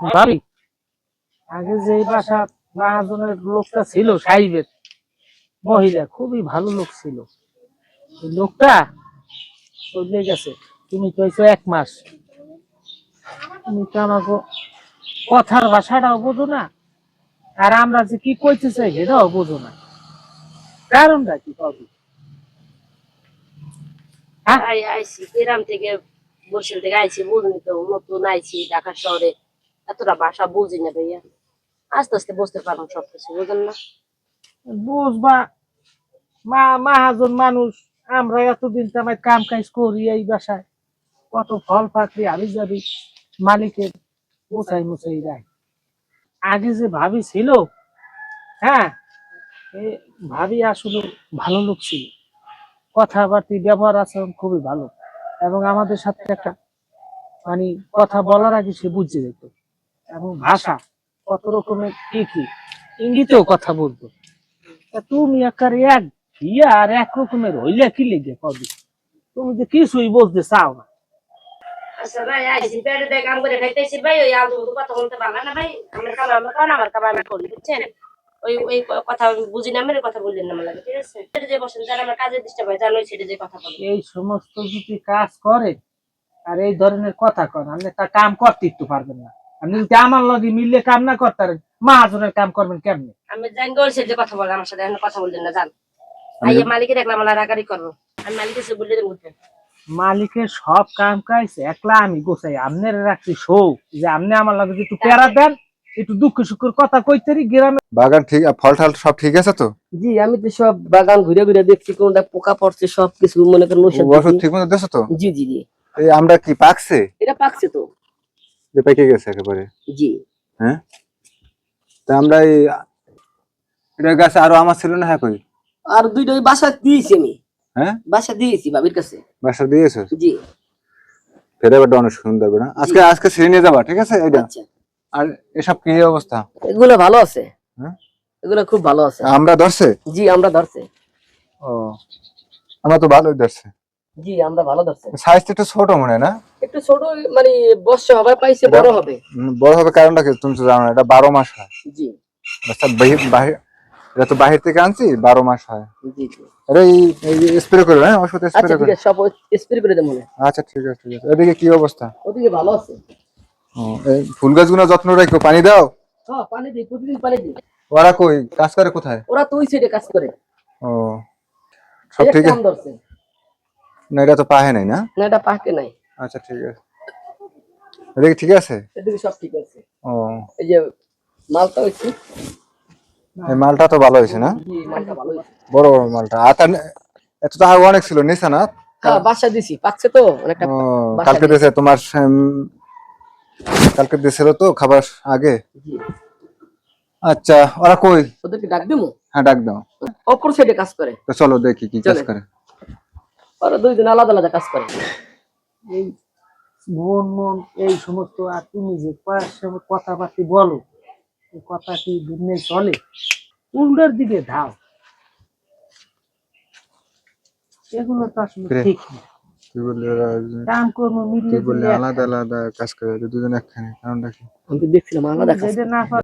ভাবি? আগে যে এই বাসা মহাজনের লোকটা ছিল সাহেবের মহিলা খুবই ভালো লোক ছিল। লোকটা চলে গেছে। তুমি কইছো এক মাস। তুমি তো আমাকে কথার ভাষাটাও বোঝো না। আর আমরা যে কি কইতে চাই সেটাও বোঝো না। কারণটা কি কবি হ্যাঁ? আইছি গ্রাম থেকে বরিশাল থেকে আইছি বুঝনি তো নতুন আইছি ঢাকা শহরে। এতটা ভাষা বুঝি না ভাইয়া। আস্তে আস্তে বুঝতে পারলাম সবকিছু বুঝেন না? বুঝবা, মা, মাহাজন মানুষ, আমরা এতদিন তামাই কাম কাজ করি এই বাসায়। কত ফল পাকড়ি আবি যাবি, মালিকের মুছাই মুছাই দেয় আগে যে ভাবি ছিল হ্যাঁ ভাবি আসলে ভালো লোক ছিল। কথাবার্তি, ব্যবহার আচরণ খুবই ভালো। এবং আমাদের সাথে একটা মানে কথা বলার আগে সে বুঝে যেত। এবং ভাষা কত রকমের কি কি? ইঙ্গিতেও কথা বলতো তুমি একার এক ভিয়া আর এক রকমের হইলে কি লেগে কবি? তুমি যে কিছুই বলতে চাও না। আচ্ছা ভাই আইছি পেটে দিয়ে কাম করে খাইতেছি ভাই ওই আলু কথা বলতে পারলাম না ভাই। আমার কাম আমার কারণ আমার কাম আমি করি বুঝছেন? ওই ওই কথা বুঝি না মেরে কথা বললেন না আমার লাগে ঠিক আছে? সেটা যে বসেন যারা আমার কাজে ডিস্টার্ব হয় জানোই সেটা যে কথা বলে। এই সমস্ত যদি কাজ করে আর এই ধরনের কথা কন আপনি তা কাম করতে পারবেন না। আপনি যদি আমার লগে মিললে কাম না করতে পারেন মহাজনের কাম করবেন কেমনে? আমি জানি গোল সে যে কথা বলে আমার সাথে এখন কথা বললেন না জান। আইয়ে মালিকের দেখলাম আমার রাগারি করব। আমি মালিকের সে বললে উঠবেন। মালিকের সব কাম কাজ একলা আমি গোছাই আপনার রাখছি শো যে আপনি আমার লগে একটু প্যারা দেন একটু দুঃখ সুখের কথা কইতেরি গ্রামে বাগান ঠিক ফল ঠাল সব ঠিক আছে তো? জি আমি তো সব বাগান ঘুরে ঘুরে দেখছি কোনটা পোকা পড়ছে সব কিছু মনে করেন ওষুধ ঠিক মতো দেছো তো? জি জি জি। আমরা কি পাকছে? এটা পাকছে তো। যে পেকে গেছে একেবারে। জি। হ্যাঁ? তা আমরা এই এটা গাছে আরও আমার ছিল না হ্যাঁ কই? আর দুইটা ওই বাসা দিয়েছি আমি। হ্যাঁ? বাসা দিয়েছি বাবির কাছে। বাসা দিয়েছ? জি। ফেরে অনেক সুন্দর না আজকে আজকে ছিঁড়ে নিয়ে যাবা ঠিক আছে? এটা আচ্ছা। আর এসব কি অবস্থা? এগুলো ভালো আছে। হ্যাঁ? এগুলো খুব ভালো আছে। আমরা ধরছে? জি আমরা ধরছে। ও আমরা তো ভালোই ধরছে। জি আমরা ভালো ধরছে। সাইজটা একটু ছোট মনে না? একটু ছোট মানে বর্ষা হবে পাইছে বড় হবে। বড় হবে কারণটা কি? তুমি তো জানো না, এটা বারো মাস হয়। জি। আচ্ছা বাহির বাহির এটা তো বাহির থেকে আনছি বারো মাস হয়। জি জি। আরে স্প্রে করবে হ্যাঁ? ওষুধ আচ্ছা স্প্রে ঠিক করবে আছে সব স্প্রে করে দেবো। আচ্ছা ঠিক আছে ঠিক আছে। এদিকে কি অবস্থা? ওদিকে ভালো আছে। ও, এই ফুল গাছগুলো যত্ন রাখো পানি দাও। হ্যাঁ পানি দিই প্রতিদিন পানি দিই। ওরা কই? কাজ করে কোথায়? ওরা তো ওই সাইডে কাজ করে। ও সব ঠিক আছে। না এটা তো পাহে নাই না? না এটা পাকে নাই। আচ্ছা ঠিক আছে। এদিকে ঠিক আছে? এদিকে সব ঠিক আছে। ও। এই যে মালটা হচ্ছে এই মালটা তো ভালো হয়েছে না? জি মালটা ভালো হয়েছে বড় বড় মালটা। আতা এত তো আরও অনেক ছিল নিছে না? হ্যাঁ বাসা দিছি পাকছে তো অনেকটা কালকে দিয়েছে তোমার কালকে দিয়েছিল তো খাবার আগে? জি। আচ্ছা ওরা কই? ওদেরকে ডাক দিমু? হ্যাঁ ডাক দাও। অপর সাইডে কাজ করে। তো চলো দেখি কি কাজ করে। ওরা দুইজন আলাদা আলাদা কাজ করে। এই মন মন এই সমস্ত আর তুমি যে কয়েক সময় কথাবার্তি বলো এই কথা কি দুনিয়ে চলে। উল্টোর দিকে ধাও। এগুলো তো আসলে। ঠিক না। তুই বললি ওরা কাম কর্ম মিললে তুই বললি আলাদা আলাদা কাজ করে দুজন একখানে কারণটা কি? আমি তো দেখছিলাম আলাদা কাজ না পারে